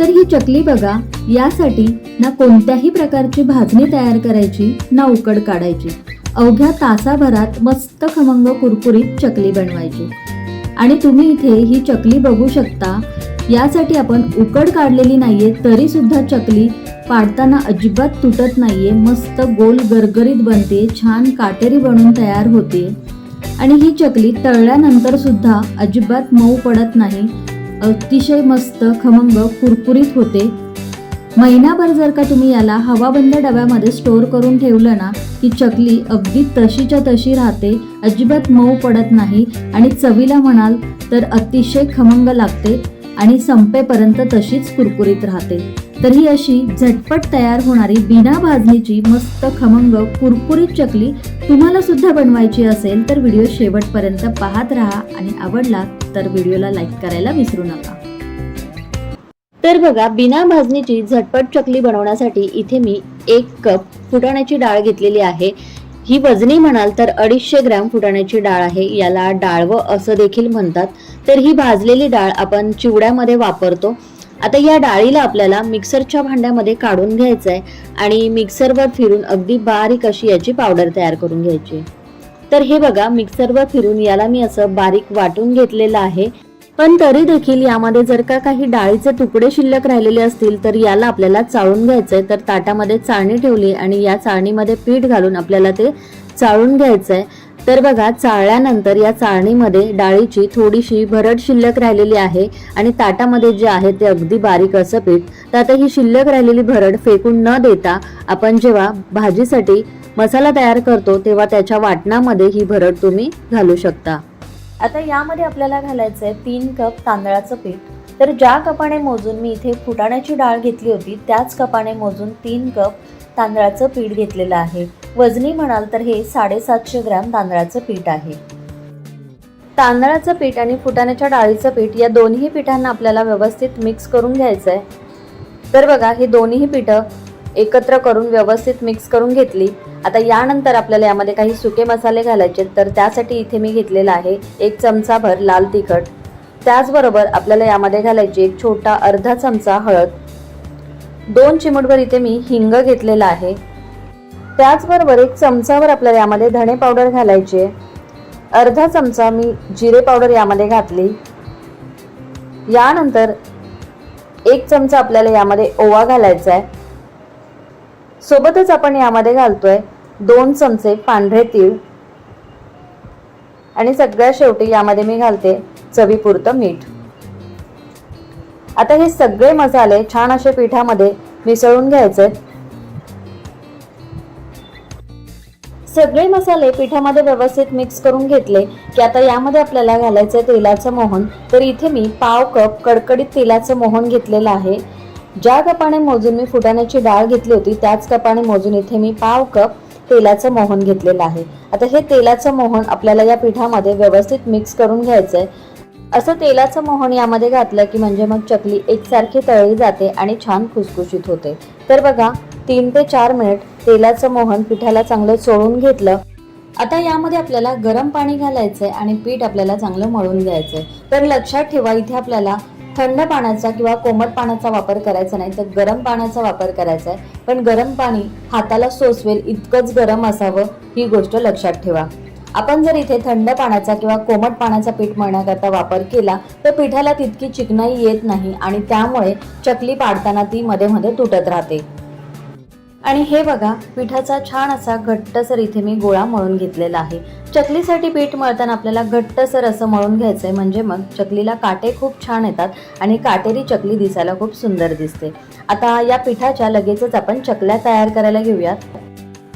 तर ही चकली बघा यासाठी ना कोणत्याही प्रकारची भाजणी तयार करायची ना उकड काढायची. अवघ्या तासाभरात मस्त खमंग कुरकुरीत चकली बनवायची. आणि तुम्ही इथे ही चकली बघू शकता यासाठी आपण उकड काढलेली नाहीये तरी सुद्धा चकली पाडताना अजिबात तुटत नाहीये मस्त गोल गरगरीत बनते छान काटेरी बनून तयार होते. आणि ही चकली तळल्यानंतर सुद्धा अजिबात मऊ पडत नाही अतिशय मस्त खमंग कुरकुरीत होते. महिनाभर जर का तुम्ही याला हवाबंद डब्यामध्ये स्टोअर करून ठेवलं ना की चकली अगदी तशीच्या तशी राहते अजिबात मऊ पडत नाही आणि चवीला म्हणाल तर अतिशय खमंग लागते आणि संपेपर्यंत तशीच कुरकुरीत राहते. तर ही अशी झटपट तयार होणारी बिना भाजणीची मस्त खमंग कुरकुरीत चकली तुम्हाला सुद्धा बनवायची असेल तर व्हिडिओ शेवटपर्यंत पाहत राहा आणि आवडला तर व्हिडिओला लाईक करायला विसरू नका. तर बघा बिना भाजणीची झटपट चकली बनवण्यासाठी इथे मी एक कप फुटाण्याची डाळ घेतलेली आहे. ही वजनी म्हणाल तर अडीचशे ग्रॅम फुटाण्याची डाळ आहे. याला डाळव असं देखील म्हणतात. तर ही भाजलेली डाळ आपण चिवड्यामध्ये वापरतो. आता या डाळीला आपल्याला मिक्सरच्या भांड्यामध्ये काढून घ्यायचं आहे आणि मिक्सरवर फिरून अगदी बारीक अशी याची पावडर तयार करून घ्यायची आहे. तर हे बघा मिक्सरवर फिरून याला मी असं बारीक वाटून घेतलेलं आहे. पण तरी देखील यामध्ये जर का काही डाळीचे तुकडे शिल्लक राहिलेले असतील तर याला आपल्याला चाळून घ्यायचंय. तर ताटामध्ये चाळणी ठेवली आणि या चाळणीमध्ये पीठ घालून आपल्याला ते चाळून घ्यायचंय. तर बघा चाळल्यानंतर या चाळणीमध्ये डाळीची थोडीशी भरड शिल्लक राहिलेली आहे आणि ताटामध्ये जे आहे ते अगदी बारीक असं पीठ. तर आता ही शिल्लक राहिलेली भरड फेकून न देता आपण जेव्हा भाजीसाठी मसाला तयार करतो तेव्हा त्याच्या वाटणामध्ये ही भरड तुम्ही घालू शकता. आता यामध्ये आपल्याला घालायचं आहे तीन कप तांदळाचं पीठ. तर ज्या कपाने मोजून मी इथे फुटाण्याची डाळ घेतली होती त्याच कपाने मोजून तीन कप तांदळाचं पीठ घेतलेलं आहे. वजनी म्हणाल तर हे साडेसातशे ग्रॅम तांदळाचं पीठ आहे. तांदळाचं पीठ आणि फुटाण्याच्या डाळीचं पीठ या दोन्ही पिठांना आपल्याला व्यवस्थित मिक्स करून घ्यायचं आहे तर बघा ही दोन्ही पिठं एकत्र करून व्यवस्थित मिक्स करून घेतली. आता यानंतर आपल्याला यामध्ये काही सुके मसाले घालायचे तर त्यासाठी इथे मी घेतलेला आहे एक चमचाभर लाल तिखट. त्याचबरोबर आपल्याला यामध्ये घालायची एक छोटा अर्धा चमचा हळद. दोन चिमूटभर इथे मी हिंग घेतलेला आहे. त्याचबरोबर एक चमचावर आपल्याला यामध्ये धणे पावडर घालायची आहे. अर्धा चमचा मी जिरे पावडर यामध्ये घातली. यानंतर एक चमचा आपल्याला यामध्ये ओवा घालायचा आहे. सोबतच आपण यामध्ये घालतोय दोन चमचे पांढरे तीळ. आणि सगळ्या शेवटी यामध्ये मी घालते चवीपुरतं मीठ. आता हे सगळे मसाले छान असे पिठामध्ये मिसळून घ्यायचे. सगळे मसाले पिठामध्ये व्यवस्थित मिक्स करून घेतले की आता यामध्ये आपल्याला घालायचं तेलाचं मोहन. तर इथे मी पाव कप कडकडीत तेलाचं मोहन घेतलेलं आहे. ज्या कपाने मोजून मी फुटाण्याची डाळ घेतली होती त्याच कपाने मोजून इथे मी पाव कप तेलाचं मोहन घेतलेलं आहे. आता हे तेलाचं मोहन आपल्याला या पिठामध्ये व्यवस्थित मिक्स करून घ्यायचं आहे असं तेलाचं मोहन यामध्ये घातलं की म्हणजे मग चकली एकसारखी तळली जाते आणि छान खुसखुशीत होते. तर बघा तीन ते चार मिनिट तेलाचं मोहन पिठाला चांगलं चोळून घेतलं. आता यामध्ये आपल्याला गरम पाणी घालायचंय आणि पीठ आपल्याला चांगलं मळून घ्यायचंय. तर लक्षात ठेवा इथे आपल्याला थंड पाण्याचा किंवा कोमट पाण्याचा वापर करायचा नाही तर गरम पाण्याचा वापर करायचा आहे पण गरम पाणी हाताला सोसवेल इतकंच गरम असावं ही गोष्ट लक्षात ठेवा. आपण जर इथे थंड पाण्याचा किंवा कोमट पाण्याचा पीठ मळण्याकरता वापर केला तर पिठाला तितकी चिकनाई येत नाही आणि त्यामुळे चकली पाडताना ती मध्ये मध्ये तुटत राहते. आणि हे बघा पिठाचा छान असा घट्टसर इथे मी गोळा मळून घेतलेला आहे. चकलीसाठी पीठ मळताना आपल्याला घट्टसर असं मळून घ्यायचं आहे म्हणजे मग चकलीला काटे खूप छान येतात आणि काटेरी चकली दिसायला खूप सुंदर दिसते. आता या पिठाच्या लगेचच आपण चकल्या तयार करायला घेऊयात.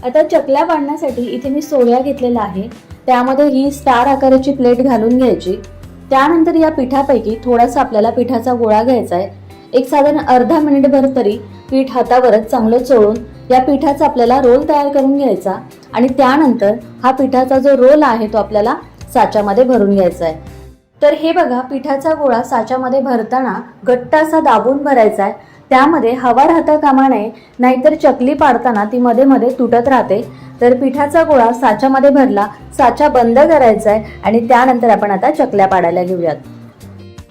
आता चकल्या बांधण्यासाठी इथे मी सोया घेतलेला आहे. त्यामध्ये ही स्टार आकाराची प्लेट घालून घ्यायची. त्यानंतर या पिठापैकी थोडासा आपल्याला पिठाचा गोळा घ्यायचा आहे. एक साधारण अर्धा मिनिटभर तरी पीठ हातावरच चांगलं चोळून या पिठाचा आपल्याला रोल तयार करून घ्यायचा आणि त्यानंतर हा पिठाचा जो रोल आहे तो आपल्याला साच्यामध्ये भरून घ्यायचा आहे. तर हे बघा पिठाचा गोळा साच्यामध्ये भरताना घट्ट असा दाबून भरायचा आहे. त्यामध्ये हवा राहता कामा नये नाहीतर चकली पाडताना ती मध्ये मध्ये तुटत राहते. तर पिठाचा गोळा साच्यामध्ये भरला साचा बंद करायचा आहे आणि त्यानंतर आपण आता चकल्या पाडायला घेऊयात.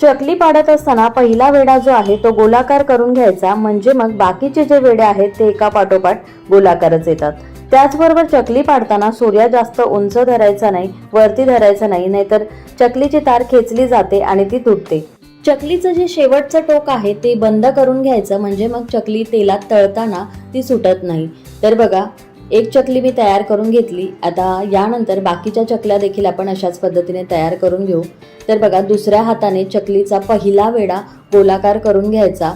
चकली पाडत असताना पहिला वेडा जो आहे तो गोलाकार करून घ्यायचा म्हणजे मग बाकीचे जे वेडे आहेत ते एका पाठोपाठ गोलाकारच येतात. त्याचबरोबर चकली पाडताना सूर्य जास्त उंच धरायचा नाही वरती धरायचा नाही नाहीतर चकलीची तार खेचली जाते आणि ती तुटते. चकलीचं जे शेवटचं टोक आहे ते बंद करून घ्यायचं म्हणजे मग चकली तेलात तळताना ती सुटत नाही. तर बघा एक चकली मी तयार करून घेतली. आता यानंतर बाकीच्या चकल्या देखील आपण अशाच पद्धतीने तयार करून घेऊ. तर बघा दुसऱ्या हाताने चकलीचा पहिला वेडा गोलाकार करून घ्यायचा.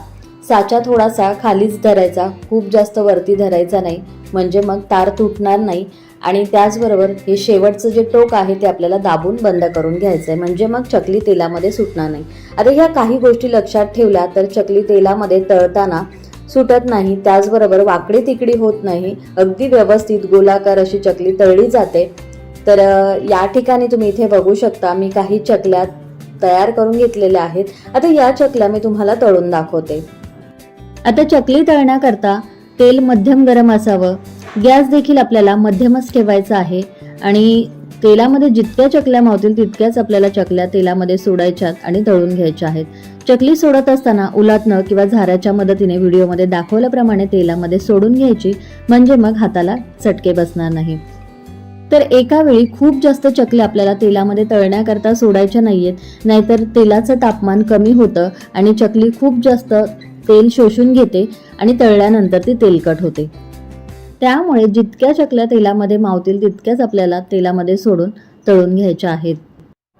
साचा थोडासा खालीच धरायचा. खूप जास्त वरती धरायचा नाही. म्हणजे मग तार तुटणार नाही. आणि त्याचबरोबर हे शेवटचं जे टोक आहे ते आपल्याला दाबून बंद करून घ्यायचं आहे म्हणजे मग चकली तेलामध्ये सुटणार नाही. आता ह्या काही गोष्टी लक्षात ठेवल्या तर चकली तेलामध्ये तळताना सुटत नाही. त्याचबरोबर वाकडी तिकडी होत नाही. अगदी व्यवस्थित गोलाकार अशी चकली तळली जाते. तर या ठिकाणी तुम्ही इथे बघू शकता मी काही चकल्या तयार करून घेतलेल्या आहेत. आता या चकल्या मी तुम्हाला तळून दाखवते. आता चकली तळण्याकरता तेल मध्यम गरम असावं. गॅस देखील आपल्याला मध्यमच ठेवायचा आहे आणि तेलामध्ये जितक्या चकल्या मावतील तितक्याच आपल्याला चकल्या तेलामध्ये सोडायच्यात आणि तळून घ्यायच्या आहेत. चकली सोडत असताना उलातनं किंवा झाऱ्याच्या मदतीने व्हिडिओमध्ये दाखवल्याप्रमाणे तेलामध्ये सोडून घ्यायची म्हणजे मग हाताला चटके बसणार नाही. तर एका वेळी खूप जास्त चकल्या आपल्याला तेलामध्ये तळण्याकरता सोडायच्या नाहीयेत नाहीतर तेलाचं तापमान कमी होतं आणि चकली खूप जास्त तेल शोषून घेते आणि तळल्यानंतर ती तेलकट होते. त्यामुळे जितक्या चकल्या तेलामध्ये मावतील तितक्याच आपल्याला तेलामध्ये सोडून तळून घ्यायच्या आहेत.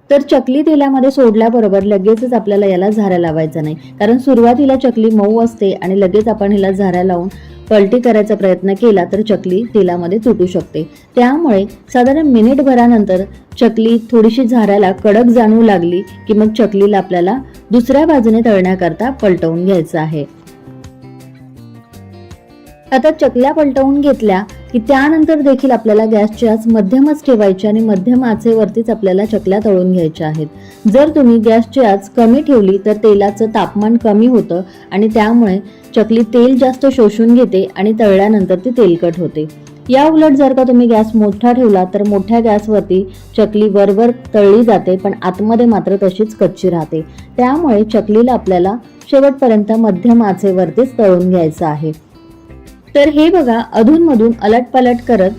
तर चकली तेलामध्ये सोडल्याबरोबर लगेचच आपल्याला याला झाऱ्या लावायचा नाही. कारण सुरुवातीला चकली मऊ असते आणि लगेच आपण हिला झाऱ्या लावून पलटी करायचा प्रयत्न केला तर चकली तेलामध्ये तुटू शकते. त्यामुळे साधारण मिनिटभरानंतर चकली थोडीशी झाऱ्याला कडक जाणवू लागली की मग चकलीला आपल्याला दुसऱ्या बाजूने तळण्याकरता पलटवून घ्यायचं आहे. आता चकल्या पलटवून घेतल्या की त्यानंतर देखील आपल्याला गॅसची आच मध्यमच ठेवायची आणि मध्यम आचेवरतीच आपल्याला चकल्या तळून घ्यायच्या आहेत. जर तुम्ही गॅसची आच कमी ठेवली तर तेलाचं तापमान कमी होतं आणि त्यामुळे चकली तेल जास्त शोषून घेते आणि तळल्यानंतर ती तेलकट होते. या उलट जर का तुम्ही गॅस मोठा ठेवला तर मोठ्या गॅसवरती चकली वरवर तळली जाते पण आतमध्ये मात्र तशीच कच्ची राहते. त्यामुळे चकलीला आपल्याला शेवटपर्यंत मध्यम आचेवरतीच तळून घ्यायचं आहे. तर हे बघा अधूनमधून अलटपलट करत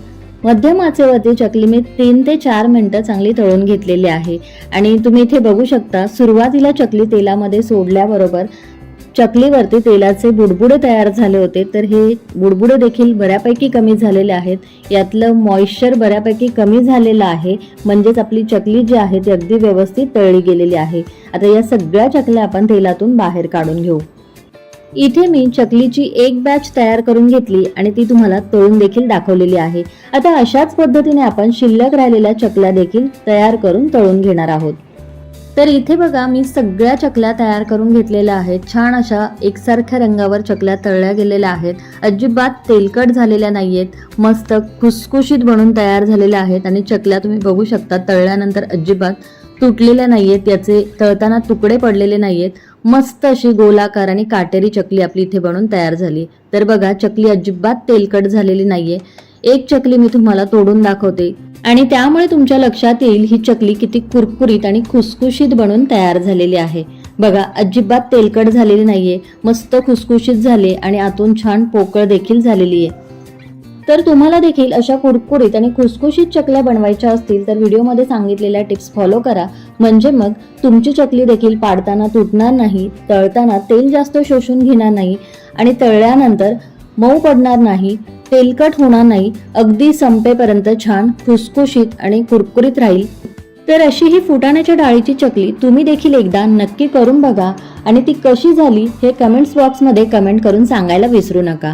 मध्यम आचेवरती चकली मी तीन ते चार मिनटं चांगली तळून घेतलेली आहे. आणि तुम्ही इथे बघू शकता सुरुवातीला चकली तेलामध्ये सोडल्याबरोबर चकलीवरती तेलाचे बुडबुडे तयार झाले होते. तर हे बुडबुडे देखील बऱ्यापैकी कमी झालेले आहेत. यातलं मॉइश्चर बऱ्यापैकी कमी झालेलं आहे. म्हणजेच आपली चकली जी आहे ती अगदी व्यवस्थित तळली गेलेली आहे. आता या सगळ्या चकल्या आपण तेलातून बाहेर काढून घेऊ. इथे मी चकलीची एक बॅच तयार करून घेतली आणि ती तुम्हाला तळून देखील दाखवलेली आहे. आता अशाच पद्धतीने आपण शिल्लक राहिलेल्या चकल्या देखील तयार करून तळून घेणार आहोत. तर इथे बघा मी सगळ्या चकल्या तयार करून घेतलेल्या आहेत. छान अशा एकसारख्या रंगावर चकल्या तळल्या गेलेल्या आहेत. अजिबात तेलकट झालेल्या नाहीयेत. मस्त खुसखुशीत बनून तयार झालेल्या आहेत आणि चकल्या तुम्ही बघू शकता तळल्यानंतर अजिबात तुटलेल्या नाहीयेत याचे तळताना तुकडे पडलेले नाहीयेत. मस्त अशी गोलाकार आणि काटेरी चकली आपली इथे बनून तयार झाली. तर बघा चकली अजिबात तेलकट झालेली नाहीये. एक चकली मी तुम्हाला तोडून दाखवते. आणि त्यामुळे तुमच्या लक्षात येईल ही चकली किती कुरकुरीत आणि खुसखुशीत बनून तयार झालेली आहे. बघा अजिबात तेलकट झालेली नाहीये. मस्त खुसखुशीत झाले आणि आतून छान पोकळ देखील झालेली आहे. तर तुम्हाला देखील अशा कुरकुरीत आणि खुसखुशीत चकल्या बनवायच्या असतील तर व्हिडिओमध्ये सांगितलेल्या टिप्स फॉलो करा. म्हणजे मग तुमची चकली देखील पाडताना तुटणार नाही तळताना तेल जास्त शोषून घेणार नाही आणि तळल्यानंतर मऊ पडणार नाही तेलकट होणार नाही अगदी संपेपर्यंत छान खुसखुशीत आणि कुरकुरीत राहील. तर अशी ही फुटाण्याच्या डाळीची चकली तुम्ही देखील एकदा नक्की करून बघा आणि ती कशी झाली हे कमेंट्स बॉक्समध्ये कमेंट करून सांगायला विसरू नका.